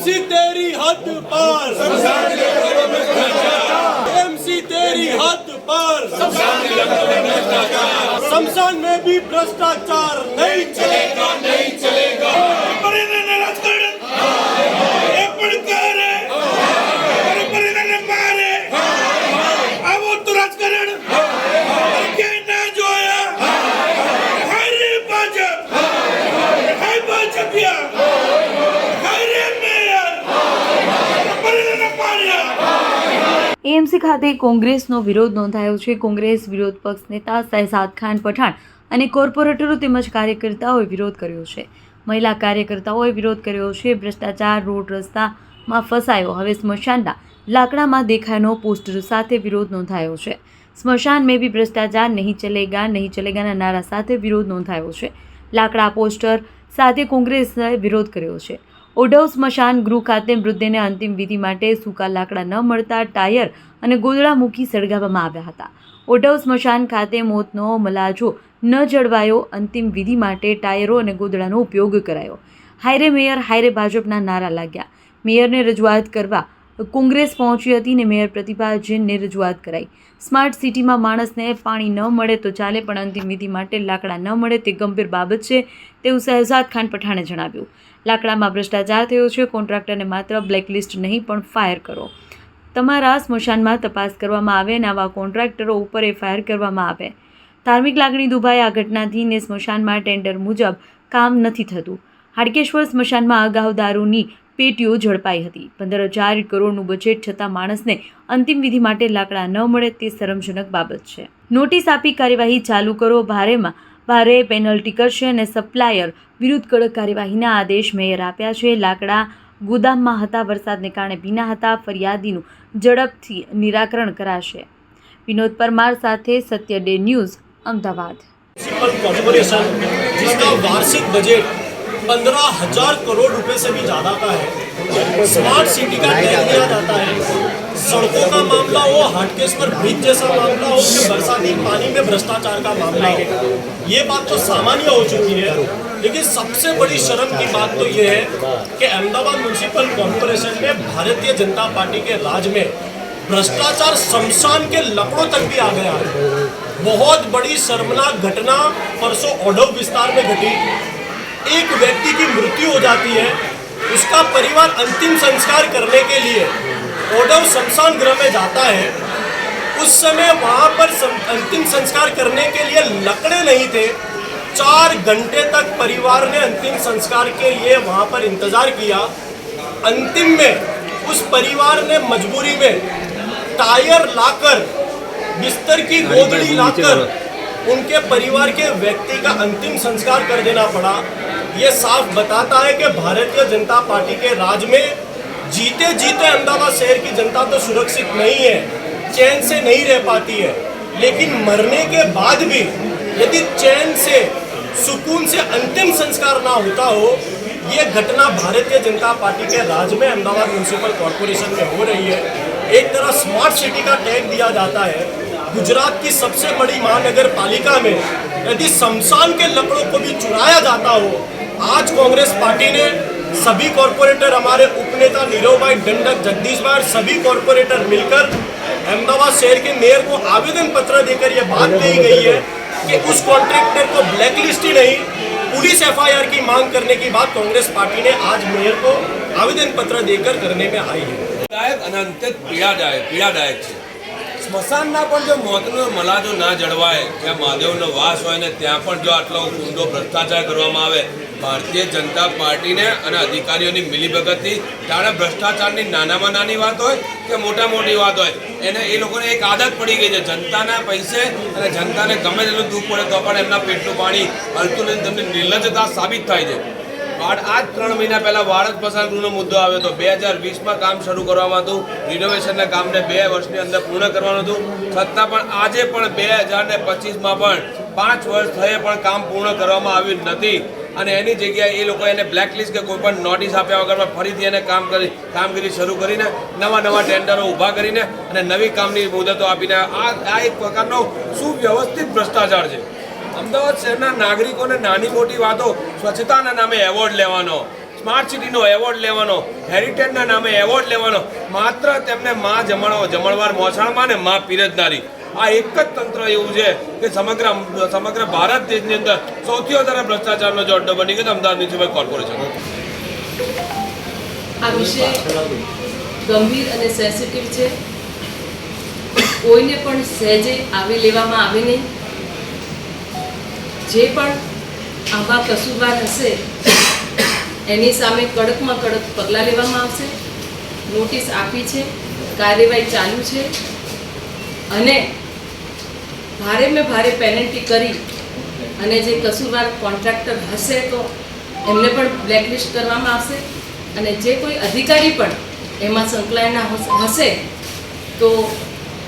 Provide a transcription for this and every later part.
MC तेरी हद पार MC तेरी हद पार शमशान में भी भ्रष्टाचार नहीं चलेगा नहीं चलेगा એએમસી ખાતે કોંગ્રેસનો વિરોધ નોંધાયો છે. કોંગ્રેસ વિરોધ પક્ષ નેતા શહેજાદ ખાન પઠાણ અને કોર્પોરેટરો તેમજ કાર્યકર્તાઓએ વિરોધ કર્યો છે. મહિલા કાર્યકર્તાઓએ વિરોધ કર્યો છે. ભ્રષ્ટાચાર, રોડ રસ્તામાં ફસાયો. હવે સ્મશાનના લાકડામાં દેખાયનો પોસ્ટર સાથે વિરોધ નોંધાયો છે. સ્મશાન મેં બી ભ્રષ્ટાચાર નહીં ચલેગા, નહીં ચલેગાના નારા સાથે વિરોધ નોંધાયો છે. લાકડા પોસ્ટર સાથે કોંગ્રેસે વિરોધ કર્યો છે. ઓઢવ સ્મશાન ગૃહ ખાતે મૃતદેહને અંતિમ વિધિ માટે સૂકા લાકડા ન મળતા ટાયર અને ગોદડા મૂકી સળગાવવામાં આવ્યા હતા. ઓઢવ સ્મશાન ખાતે મોતનો મલાજો ન જળવાયો, અંતિમ વિધિ માટે ટાયરો અને ગોદડાનો ઉપયોગ કરાયો. હાયરે મેયર, હાયરે ભાજપના નારા લાગ્યા. મેયરને રજૂઆત કરવા કોંગ્રેસ પહોંચી હતી ને મેયર પ્રતિભા જૈનને રજૂઆત કરાઈ. સ્માર્ટ સિટીમાં માણસને પાણી ન મળે તો ચાલે, પણ અંતિમ વિધિ માટે લાકડા ન મળે તે ગંભીર બાબત છે તેવું શહેજાદ ખાન પઠાણે જણાવ્યું. લાકડામાં ભ્રષ્ટાચાર થયો છે, કોન્ટ્રાક્ટરને માત્ર બ્લેકલિસ્ટ નહીં, પણ ફાયર કરો. તમારા સ્મશાનમાં તપાસ કરવામાં આવે અને આવા કોન્ટ્રાક્ટરો ઉપર એફઆઈઆર કરવામાં આવે. ધાર્મિક લાગણી દુભાઈ આ ઘટનાથી ને સ્મશાનમાં ટેન્ડર મુજબ કામ નથી થતું. હાડકેશ્વર સ્મશાનમાં અગાઉ દારૂની પેટીઓ ઝડપાઈ હતી. પંદર હજાર કરોડનું બજેટ છતાં માણસને અંતિમ વિધિ માટે લાકડા ન મળે તે શરમજનક બાબત છે. નોટિસ આપી કાર્યવાહી ચાલુ કરો, ભારેમાં ભારે પેનલ્ટી કરશે અને સપ્લાયર વિરુદ્ધ કડક કાર્યવાહીના આદેશ મેયર આપ્યા છે લાકડા ગોદામમાં હતા વરસાદને કારણે ભીના હતા ફરિયાદીનું ઝડપથી નિરાકરણ કરાશે વિનોદ પરમાર સાથે Satya day news Ahmedabad municipal corporation जिसका वार्षिक बजट पंद्रह हजार करोड़ रुपए से भी ज्यादा का है स्मार्ट सिटी का टैग दिया जाता है सड़कों का मामला हो हाटकेश्वर ब्रिज जैसा मामला हो कि बरसाती पानी में भ्रष्टाचार का मामला हो। ये बात तो सामान्य हो चुकी है, लेकिन सबसे बड़ी शर्म की बात तो ये है कि अहमदाबाद म्यूनसिपल कॉर्पोरेशन में भारतीय जनता पार्टी के राज में भ्रष्टाचार शमशान के लकड़ों तक भी आ गया है। बहुत बड़ी शर्मनाक घटना परसों ओढ़व विस्तार में घटी। एक व्यक्ति की मृत्यु हो जाती है। उसका परिवार अंतिम संस्कार करने के लिए ओढ़व शमशान गृह में जाता है। उस समय वहाँ पर अंतिम संस्कार करने के लिए लकड़े नहीं थे। चार घंटे तक परिवार ने अंतिम संस्कार के लिए वहाँ पर इंतज़ार किया। अंतिम में उस परिवार ने मजबूरी में टायर लाकर बिस्तर की गोदड़ी लाकर उनके परिवार के व्यक्ति का अंतिम संस्कार कर देना पड़ा। ये साफ़ बताता है कि भारतीय जनता पार्टी के राज में जीते जीते अहमदाबाद शहर की जनता तो सुरक्षित नहीं है। चैन से नहीं रह पाती है। लेकिन मरने के बाद भी यदि चैन से, सुकून से अंतिम संस्कार ना होता हो, ये घटना भारतीय जनता पार्टी के राज में अहमदाबाद म्यूनसिपल कॉरपोरेशन में हो रही है। एक तरह स्मार्ट सिटी का टैग दिया जाता है। गुजरात की सबसे बड़ी महानगर पालिका में यदि शमशान के लकड़ों को भी चुराया जाता हो, आज कांग्रेस पार्टी ने सभी कॉरपोरेटर हमारे उपनेता नीरव भाई दंडक जगदीश भाई सभी कॉरपोरेटर मिलकर अहमदाबाद शहर के मेयर को आवेदन पत्र देकर यह बात कही गई है कि उस कॉन्ट्रैक्टर को ब्लैकलिस्ट ही नहीं पुलिस एफआईआर की मांग करने की बात कांग्रेस पार्टी ने आज मेयर को आवेदन पत्र देकर करने में आई है દાયક અને અંતે પીડાદાયક પીડાદાયક છે સ્મશાનના પણ જો મોતનો મલાજો ના જળવાય ત્યાં મહાદેવનો વાસ હોય ને ત્યાં પણ જો આટલો ઊંડો ભ્રષ્ટાચાર કરવામાં આવે ભારતીય જનતા પાર્ટીને અને અધિકારીઓની મિલીભગતથી ત્યારે ભ્રષ્ટાચારની નાનામાં નાની વાત હોય કે મોટા મોટી વાત હોય એને એ લોકોને એક આદત પડી ગઈ છે. જનતાના પૈસે અને જનતાને ગમે તેટલું દુઃખ પડે તો પણ એમના પેટનું પાણી હલતું નથી, તેમની નિર્લજ્જતા સાબિત થાય છે. આ આજ ત્રણ મહિના પહેલા વારદ પસાર ગૃહનો મુદ્દો આવ્યો હતો. બે હજાર વીસમાં કામ શરૂ કરવામાં હતું. રિનોવેશનના કામને બે વર્ષની અંદર પૂર્ણ કરવાનું હતું. છતાં પણ આજે પણ બે હજાર ને પચીસમાં પણ પાંચ વર્ષ થયે પણ કામ પૂર્ણ કરવામાં આવ્યું નથી. અને એની જગ્યાએ એ લોકો એને બ્લેકલિસ્ટ કે કોઈ પણ નોટિસ આપ્યા વગર ફરીથી એને કામ કરી, કામગીરી શરૂ કરીને નવા નવા ટેન્ડરો ઊભા કરીને અને નવી કામની મુદતો આપીને આ આ એક પ્રકારનો સુવ્યવસ્થિત ભ્રષ્ટાચાર છે. અમદાવાદ શહેરના નાગરિકોને નાની મોટી વાતો સ્વચ્છતાના નામે એવોર્ડ લેવાનો સ્માર્ટ સિટીનો એવોર્ડ લેવાનો હેરિટેજના નામે એવોર્ડ લેવાનો, માત્ર તેમને માં જમણો જમણવાર મોસાળમાં ને માં પીરજનારી. આ એક જ તંત્ર એવું છે કે સમગ્ર સમગ્ર ભારત દેશની અંદર સૌથી વધારે ભ્રષ્ટાચારનો જો બની ગયો અમદાવાદ મ્યુનિસિપલ કોર્પોરેશન. આ વિષય ગંભીર અને સેન્સિટિવ છે. કોઈને પણ સહેજે આવી લેવામાં આવે નહીં. જે પણ આવા કસૂરવાર હશે, એની સામે કડકમાં કડક પગલાં લેવામાં આવશે. નોટિસ આપી છે, કાર્યવાહી ચાલુ છે. અને ભારે મેં ભારે પેનલ્ટી કરી અને જે કસૂરવાર કોન્ટ્રાક્ટર હશે તો એમને પણ બ્લેકલિસ્ટ કરવામાં આવશે અને જે કોઈ અધિકારી પણ એમાં સંકળાયેલા હશે તો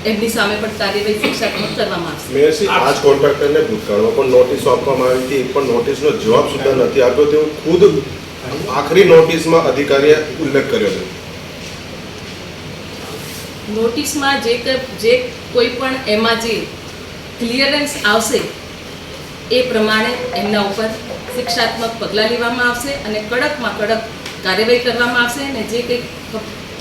એમની સામે પણ કાર્યવાહી શિક્ષાત્મક કરવામાં આવશે. મેયરશ્રી આ જ કોન્ટ્રાક્ટરને ભૂતકાળમાં પણ નોટિસ આપવામાં આવી હતી પણ નોટિસનો જવાબ સુધા નથી આપ્યો તેવું ખુદ આખરી નોટિસમાં અધિકારીએ ઉલ્લેખ કર્યો છે. નોટિસમાં જે ક- જે કોઈ પણ એમાં જે ક્લિયરન્સ આવશે એ પ્રમાણે એમના ઉપર શિક્ષાત્મક પગલાં લેવામાં આવશે અને કડકમાં કડક કાર્યવાહી કરવામાં આવશે અને જે કંઈ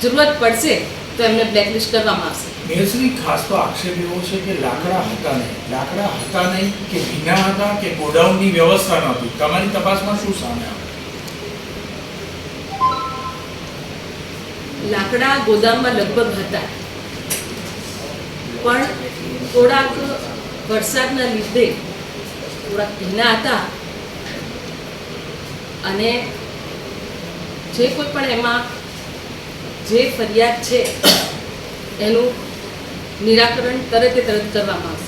જરૂરત પડશે તો એમને બ્લેકલિસ્ટ કરવામાં આવશે. મેયરશ્રી ખાસ તો આક્ષેપ એવો છે કે લાકડા હતા નહીં. લાકડા હતા નહીં કે ભીના હતા કે ગોડાઉનની વ્યવસ્થા નહોતી. તમારી તપાસમાં શું સામે આવ્યું લાકડા ગોદામમાં લગભગ હતા. પણ થોડાક વરસાદના લીધે થોડા ભીના હતા. અને જે કોઈ પણ એમાં જે ફરિયાદ છે, એનું નિરાકરણ તરતે તરત કરવામાં આવશે.